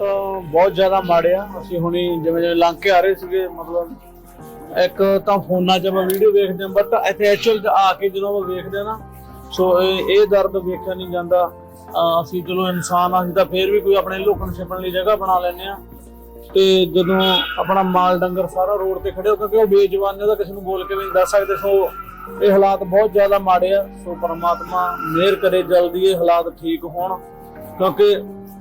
ਹਾਲਾਤ ਬਹੁਤ ਜ਼ਿਆਦਾ ਮਾੜੇ ਆ ਅਸੀਂ ਹੁਣੀ ਜਿਵੇਂ ਜਿਵੇਂ ਲੰਘ ਕੇ ਆ ਰਹੇ ਸੀਗੇ, ਮਤਲਬ ਇੱਕ ਤਾਂ ਫੋਨਾਂ 'ਚ ਆਪਾਂ ਵੀਡੀਓ ਵੇਖਦੇ ਹਾਂ ਬਟ ਇੱਥੇ ਐਕਚੁਅਲ 'ਚ ਆ ਕੇ ਜਦੋਂ ਆਪਾਂ ਵੇਖਦੇ ਹਾਂ ਨਾ ਸੋ ਇਹ ਦਰਦ ਵੇਖਿਆ ਨਹੀਂ ਜਾਂਦਾ। ਅਸੀਂ ਚਲੋ ਇਨਸਾਨ ਆ, ਅਸੀਂ ਤਾਂ ਫੇਰ ਵੀ ਕੋਈ ਆਪਣੇ ਲੁਕਣ ਛਿਪਣ ਲਈ ਜਗ੍ਹਾ ਬਣਾ ਲੈਂਦੇ ਆ ਤੇ ਜਦੋਂ ਆਪਣਾ ਮਾਲ ਡੰਗਰ ਸਾਰਾ ਰੋਡ ਤੇ ਖੜੇ ਹੋ ਕਿਉਂਕਿ ਉਹ ਬੇਜਵਾਨ ਨੇ, ਉਹਦਾ ਕਿਸੇ ਨੂੰ ਬੋਲ ਕੇ ਵੀ ਨਹੀਂ ਦੱਸ ਸਕਦੇ ਸੋ ਇਹ ਹਾਲਾਤ ਬਹੁਤ ਜ਼ਿਆਦਾ ਮਾੜੇ ਆ। ਸੋ ਪਰਮਾਤਮਾ ਮਿਹਰ ਕਰੇ, ਜਲਦੀ ਇਹ ਹਾਲਾਤ ਠੀਕ ਹੋਣ, ਕਿਉਂਕਿ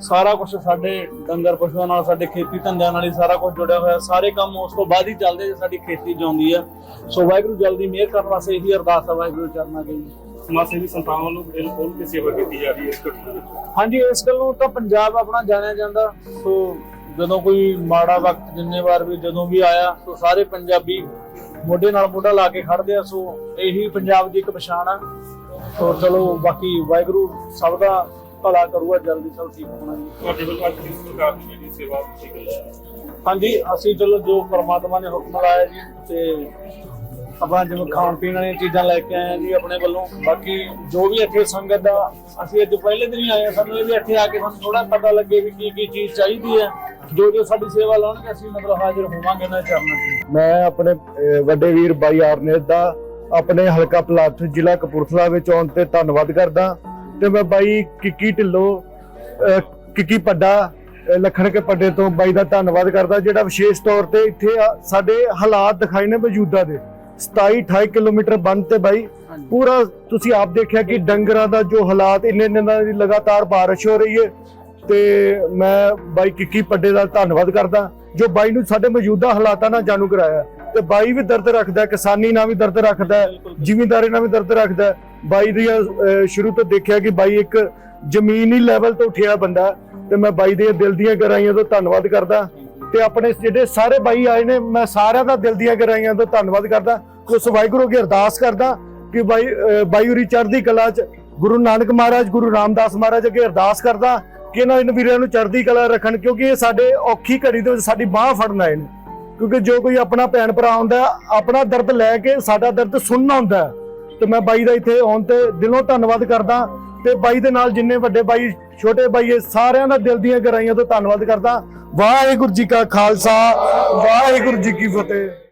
ਸਾਰਾ ਕੁਝ ਸਾਡੇ ਡੰਗਰ ਪਸ਼ੂਆਂ ਨਾਲ ਸਾਡੇ ਖੇਤੀ ਧੰਦਿਆਂ ਨਾਲ ਹੀ ਸਾਰਾ ਕੁਝ ਜੁੜਿਆ ਹੋਇਆ। ਸਾਰੇ ਕੰਮ ਉਸ ਤੋਂ ਬਾਅਦ ਹੀ ਚੱਲਦੇ ਜੇ ਸਾਡੀ ਖੇਤੀ ਜਿਉਂਦੀ ਆ। ਸੋ ਵਾਹਿਗੁਰੂ ਜਲਦੀ ਮਿਹਰ ਕਰਨ ਵਾਸਤੇ ਇਹੀ ਅਰਦਾਸ ਆ ਵਾਹਿਗੁਰੂ ਚਰਨਾਂ ਦੇ ਸਮਾਜ ਸੇਵੀ ਸੰਸਥਾਵਾਂ ਵੱਲੋਂ ਦਿਲ ਖੋਲ ਕੇ ਸੇਵਾ ਕੀਤੀ ਜਾ ਰਹੀ ਹੈ ਇਸ ਘਟਨਾ ਵਿੱਚ। ਹਾਂਜੀ ਇਸ ਗੱਲ ਨੂੰ ਤਾਂ ਪੰਜਾਬ ਆਪਣਾ ਜਾਣਿਆ ਜਾਂਦਾ। ਸੋ ਜਦੋਂ ਕੋਈ ਮਾੜਾ ਵਕਤ ਜਿੰਨੇ ਵਾਰ ਵੀ ਜਦੋਂ ਵੀ ਆਇਆ ਸੋ ਸਾਰੇ ਪੰਜਾਬੀ ਮੋਢੇ ਨਾਲ ਮੋਢਾ ਲਾ ਕੇ ਖੜਦੇ ਆ। ਸੋ ਇਹੀ ਪੰਜਾਬ ਦੀ ਇੱਕ ਪਛਾਣ ਆ। ਸੋ ਚਲੋ ਬਾਕੀ ਵਾਹਿਗੁਰੂ ਸਭ ਦਾ ਭਲਾ ਕਰੂਗਾ ਜਲਦੀ ਸਭ ਠੀਕ ਹੋਣਾ ਜੀ। ਤੁਹਾਡੇ ਵੱਲੋਂ ਅੱਜ ਕਿਸ ਪ੍ਰਕਾਰ ਦੀ ਜਿਹੜੀ ਸੇਵਾ ਕੀਤੀ ਗਈ ਹੈ? ਹਾਂਜੀ ਅਸੀਂ ਚਲੋ ਜੋ ਪ੍ਰਮਾਤਮਾ ਨੇ ਹੁਕਮ ਲਾਇਆ ਜੀ ਤੇ ਆਪਾਂ ਜਿਵੇਂ ਖਾਣ ਪੀਣ ਵਾਲੀਆਂ ਚੀਜ਼ਾਂ ਲੈ ਕੇ ਆਏ ਜੀ ਆਪਣੇ ਵੱਲੋਂ। ਬਾਕੀ ਜੋ ਵੀ ਇੱਥੇ ਸੰਗਤ ਦਾ ਅਸੀਂ ਅੱਜ ਪਹਿਲੇ ਦਿਨ ਹੀ ਆਏ ਹਾਂ ਸਾਨੂੰ ਇਹ ਵੀ ਇੱਥੇ ਆ ਕੇ ਸਾਨੂੰ ਥੋੜਾ ਪਤਾ ਲੱਗੇ ਵੀ ਕੀ ਕੀ ਚੀਜ਼ ਚਾਹੀਦੀ ਹੈ। ਜੋ ਜੋ ਸਾਡੀ ਸੇਵਾ ਲਾਉਣਗੇ ਅਸੀਂ ਮਤਲਬ ਹਾਜ਼ਰ ਹੋਵਾਂਗੇ ਨਾ ਚਰਨਾਂ 'ਚ ਮੈਂ ਆਪਣੇ ਵੱਡੇ ਵੀਰ ਬਾਈ ਆਰਨੇਤ ਦਾ ਆਪਣੇ ਹਲਕਾ ਪਲਾਥ ਜ਼ਿਲ੍ਹਾ ਕਪੂਰਥਲਾ ਵਿੱਚ ਆਉਣ ਤੇ ਧੰਨਵਾਦ ਕਰਦਾ। ਤੇ ਮੈਂ ਬਾਈ ਕਿੱਕੀ ਢਿੱਲੋਂ ਕਿੱਕੀ ਪੱਡਾ ਲੱਖਣ ਕੇ ਪੱਡੇ ਤੋਂ ਬਾਈ ਦਾ ਧੰਨਵਾਦ ਕਰਦਾ ਜਿਹੜਾ ਵਿਸ਼ੇਸ਼ ਤੌਰ ਤੇ ਇੱਥੇ ਸਾਡੇ ਹਾਲਾਤ ਦਿਖਾਈ ਨੇ ਮੌਜੂਦਾ ਦੇ। 27 28 ਕਿਲੋਮੀਟਰ ਬੰਦ ਤੇ ਬਾਈ ਪੂਰਾ ਤੁਸੀਂ ਆਪ ਦੇਖਿਆ ਕਿ ਡੰਗਰਾਂ ਦਾ ਜੋ ਹਾਲਾਤ ਇੰਨੇ ਇੰਨੇ ਦਿਨਾਂ ਦੀ ਲਗਾਤਾਰ ਬਾਰਿਸ਼ ਹੋ ਰਹੀ ਹੈ। ਤੇ ਮੈਂ ਬਾਈ ਕਿੱਕੀ ਪੱਡੇ ਦਾ ਧੰਨਵਾਦ ਕਰਦਾ ਜੋ ਬਾਈ ਨੂੰ ਸਾਡੇ ਮੌਜੂਦਾ ਹਾਲਾਤਾਂ ਨਾਲ ਜਾਣੂ ਕਰਾਇਆ। ਤੇ ਬਾਈ ਵੀ ਦਰਦ ਰੱਖਦਾ ਕਿਸਾਨੀ ਨਾਲ ਵੀ ਦਰਦ ਰੱਖਦਾ ਜ਼ਿਮੀਂਦਾਰੀ ਨਾਲ ਵੀ ਦਰਦ ਰੱਖਦਾ। ਬਾਈ ਦੀਆਂ ਸ਼ੁਰੂ ਤੋਂ ਦੇਖਿਆ ਕਿ ਬਾਈ ਇੱਕ ਜ਼ਮੀਨੀ ਲੈਵਲ ਤੋਂ ਉੱਠਿਆ ਬੰਦਾ ਹੈ ਤੇ ਮੈਂ ਬਾਈ ਦੇ ਦਿਲ ਦੀਆਂ ਗਹਿਰਾਈਆਂ ਤੋਂ ਧੰਨਵਾਦ ਕਰਦਾ। ਤੇ ਆਪਣੇ ਜਿਹੜੇ ਸਾਰੇ ਬਾਈ ਆਏ ਨੇ ਮੈਂ ਸਾਰਿਆਂ ਦਾ ਦਿਲ ਦੀਆਂ ਗਹਿਰਾਈਆਂ ਤੋਂ ਧੰਨਵਾਦ ਕਰਦਾ। ਉਸ ਵਾਹਿਗੁਰੂ ਅੱਗੇ ਅਰਦਾਸ ਕਰਦਾ ਕਿ ਬਾਈ ਅਹ, ਬਾਈ ਉਰੀ ਚੜ੍ਹਦੀ ਕਲਾ ਚ ਗੁਰੂ ਨਾਨਕ ਮਹਾਰਾਜ ਗੁਰੂ ਰਾਮਦਾਸ ਮਹਾਰਾਜ ਅੱਗੇ ਅਰਦਾਸ ਕਰਦਾ ਕਿ ਇਹਨਾਂ ਇਹਨਾਂ ਵੀਰਾਂ ਨੂੰ ਚੜ੍ਹਦੀ ਕਲਾ ਰੱਖਣ ਕਿਉਂਕਿ ਇਹ ਸਾਡੇ ਔਖੀ ਘੜੀ ਦੇ ਵਿੱਚ ਸਾਡੀ ਬਾਹ ਫੜਨ ਆਏ ਨੇ। ਕਿਉਂਕਿ ਜੋ ਕੋਈ ਆਪਣਾ ਭੈਣ ਭਰਾ ਹੁੰਦਾ ਆਪਣਾ ਦਰਦ ਲੈ ਕੇ ਸਾਡਾ ਦਰਦ ਸੁਣਨਾ ਹੁੰਦਾ ਤੇ ਮੈਂ ਬਾਈ ਦਾ ਇੱਥੇ ਆਉਣ ਤੇ ਦਿਲੋਂ ਧੰਨਵਾਦ ਕਰਦਾ ਤੇ ਬਾਈ ਦੇ ਨਾਲ ਜਿੰਨੇ ਵੱਡੇ ਬਾਈ, ਛੋਟੇ ਬਾਈ ਇਹ ਸਾਰਿਆਂ ਦਾ ਦਿਲ ਦੀਆਂ ਗਹਿਰਾਈਆਂ ਤੋਂ ਧੰਨਵਾਦ ਕਰਦਾ। ਵਾਹਿਗੁਰੂ ਜੀ ਕਾ ਖਾਲਸਾ, ਵਾਹਿਗੁਰੂ ਜੀ ਕੀ ਫਤਿਹ।